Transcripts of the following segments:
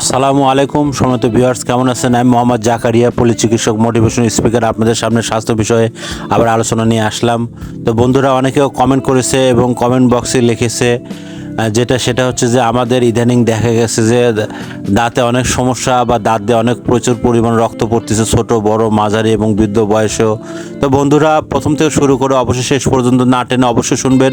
আসসালামু আলাইকুম সমত ভিউয়ার্স কেমন আছেন? আমি মোহাম্মদ জাকারিয়া পলি চিকিৎসক মোটিভেশন স্পিকার আপনাদের সামনে স্বাস্থ্য বিষয়ে আবার আলোচনা নিয়ে আসলাম। তো বন্ধুরা, অনেকেও কমেন্ট করেছে এবং কমেন্ট বক্সে লিখেছে যেটা সেটা হচ্ছে যে আমাদের ইদানিং দেখা গেছে যে দাঁতে অনেক সমস্যা বা দাঁত দিয়ে অনেক প্রচুর পরিমাণ রক্ত পড়তেছে, ছোট, বড়, মাঝারি এবং বৃদ্ধ বয়সেও। তো বন্ধুরা, প্রথম থেকে শুরু করে অবশ্যই শেষ পর্যন্ত না টেনে অবশ্যই শুনবেন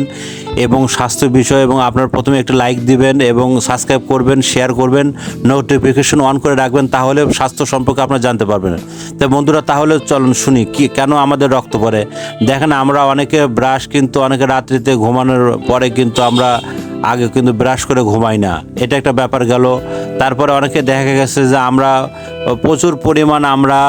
এবং স্বাস্থ্য বিষয় এবং আপনার প্রথমে একটা লাইক দিবেন এবং সাবস্ক্রাইব করবেন, শেয়ার করবেন নোটিফিকেশন অন করে রাখবেন, তাহলে স্বাস্থ্য সম্পর্কে আপনারা জানতে পারবেন। তো বন্ধুরা, তাহলে চলুন শুনি, কি, কেন আমাদের রক্ত পড়ে? দেখেন, আমরা অনেকে ব্রাশ কিন্তু অনেকে রাত্রিতে ঘুমানোর পরে কিন্তু আমরা আগে কিন্তু ব্রাশ করে ঘুমাই না। এটা একটা ব্যাপার গেল। তারপরে অনেকে দেখা গেছে যে আমরা, প্রচুর পরিমাণ আমরা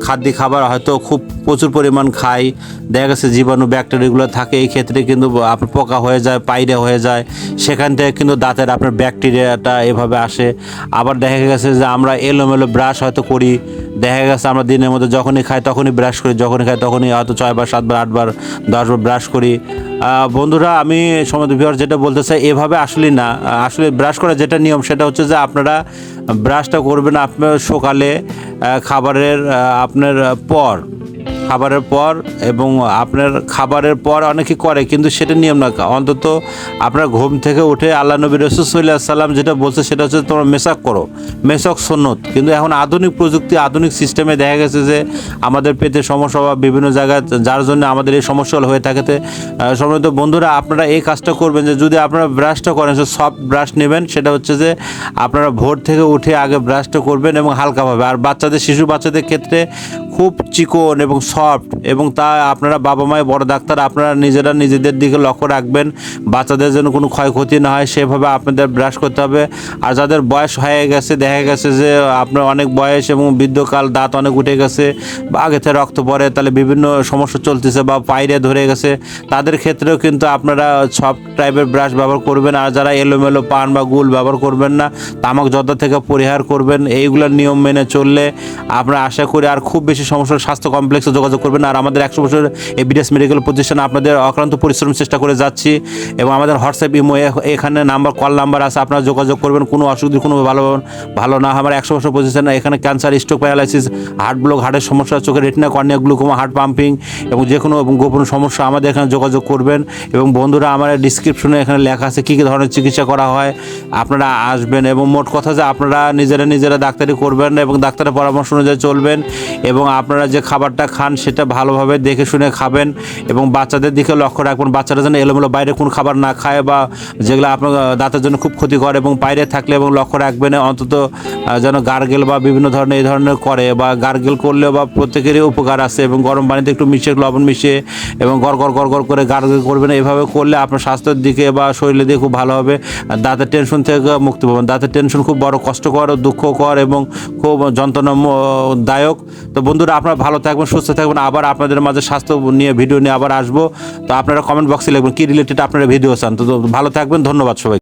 খাদ্য খাবার হয়তো খুব প্রচুর পরিমাণ খাই। দেখা গেছে জীবাণু ব্যাকটেরিয়াগুলো থাকে, এই ক্ষেত্রে কিন্তু আপনার পোকা হয়ে যায় পাইরে হয়ে যায়। সেখান থেকে কিন্তু দাঁতের আপনার ব্যাকটেরিয়াটা এভাবে আসে। আবার দেখা গেছে যে আমরা এলোমেলো ব্রাশ হয়তো করি। দেখা গেছে আমরা দিনের মধ্যে যখনই খাই তখনই ব্রাশ করি, যখনই খাই তখনই হয়তো ছয়বার, সাতবার, আটবার, দশবার ব্রাশ করি। বন্ধুরা, আমি সমাজ বিহার যেটা বলতে চাই, এভাবে আসলে না। আসলে ব্রাশ করার যেটা নিয়ম, সেটা হচ্ছে যে আপনারা ব্রাশটা করবেন আপনার সকালে খাবারের আপনার পর। খাবারের পর এবং আপনার খাবারের পর অনেকে করে, কিন্তু সেটা নিয়ম না। অন্তত আপনার ঘুম থেকে উঠে আল্লাহ নবী রসুল্লাহ সাল্লাম যেটা বলছে সেটা হচ্ছে তোমরা মেসাক করো। মেসাক সন্নত। কিন্তু এখন আধুনিক প্রযুক্তি, আধুনিক সিস্টেমে দেখা গেছে যে আমাদের পেটে সমস্যা বা বিভিন্ন জায়গায় যার জন্য আমাদের এই সমস্যাগুলো হয়ে থাকে। সম্ভবত বন্ধুরা, আপনারা এই কাজটা করবেন যে যদি আপনারা ব্রাশটা করেন, সে সফট ব্রাশ নেবেন, সেটা হচ্ছে যে আপনারা ভোর থেকে উঠে আগে ব্রাশটা করবেন এবং হালকাভাবে। আর বাচ্চাদের, শিশু বাচ্চাদের ক্ষেত্রে খুব চিকন এবং সফট এবং তা আপনারা বাবা মায়ের বড় ডাক্তার, আপনারা নিজেরা নিজেদের দিকে লক্ষ্য রাখবেন। বাচ্চাদের যেন কোনো ক্ষয়ক্ষতি না হয়, সেভাবে আপনাদের ব্রাশ করতে হবে। আর যাদের বয়স হয়ে গেছে, দেখা গেছে যে আপনার অনেক বয়স এবং বৃদ্ধকাল, দাঁত অনেক উঠে গেছে, বা আগে থেকে রক্ত পড়ে, তাহলে বিভিন্ন সমস্যা চলতেছে বা পাইরে ধরে গেছে, তাদের ক্ষেত্রেও কিন্তু আপনারা সব টাইপের ব্রাশ ব্যবহার করবেন। আর যারা এলোমেলো পান বা গুল ব্যবহার করবেন না তামাক জর্দা থেকে পরিহার করবেন। এইগুলোর নিয়ম মেনে চললে আমরা আশা করি আর খুব বেশি সমস্যার স্বাস্থ্য কমপ্লেক্সে যোগাযোগ করবেন। আর আমাদের একশো বছর এবিডিএস মেডিকেল প্রতিষ্ঠানে আপনাদের অক্লান্ত পরিশ্রম চেষ্টা করে যাচ্ছি। এবং আমাদের হোয়াটসঅ্যাপ, ইমো এখানে নাম্বার, কল নাম্বার আছে, আপনারা যোগাযোগ করবেন। কোনো অসুবিধা কোনো ভালো ভালো না আমার একশো বছর প্রতিষ্ঠান এখানে cancer stroke paralysis heart block হার্টের সমস্যা, চোখের retina cornea glaucoma heart pumping এবং যে কোনো গোপন সমস্যা আমাদের এখানে যোগাযোগ করবেন। এবং বন্ধুরা, আমার ডিসক্রিপশনে এখানে লেখা আছে কী কী ধরনের চিকিৎসা করা হয়। আপনারা আসবেন এবং মোট কথা যে আপনারা নিজেরা নিজেরা ডাক্তারি করবেন এবং ডাক্তারের পরামর্শ অনুযায়ী চলবেন। এবং আপনারা যে খাবারটা খান, সেটা ভালোভাবে দেখে শুনে খাবেন এবং বাচ্চাদের দিকে লক্ষ্য রাখবেন। বাচ্চারা যেন এলোমেলো বাইরে কোন খাবার না খায় বা যেগুলো আপনার দাঁতের জন্য খুব ক্ষতিকর এবং বাইরে থাকলে এবং লক্ষ্য রাখবেন, অন্তত যেন গার্গেল বা বিভিন্ন ধরনের এই ধরনের করে বা গার্গেল করলেও বা প্রত্যেকেরই উপকার আছে এবং গরম পানিতে একটু মিশিয়ে লবণ মিশিয়ে এবং গড় গড় গড় গড় করে গার্গেল করবেন, এভাবে করলে আপনার স্বাস্থ্যের দিকে বা শরীরের দিকে খুব ভালো হবে। দাঁতের টেনশন থেকে মুক্তি পাবেন। দাঁতের টেনশন খুব বড় কষ্টকর, দুঃখকর এবং খুব যন্ত্রণাদায়ক তো বন্ধুরা, আপনারা ভালো থাকবেন, সুস্থ থাকবেন। আবার আপনাদের মাঝে স্বাস্থ্য নিয়ে ভিডিও নিয়ে আবার আসব। তো আপনারা কমেন্ট বক্সে লিখবেন কী রিলেটেড আপনারা ভিডিও চান। তো ভালো থাকবেন, ধন্যবাদ সবাই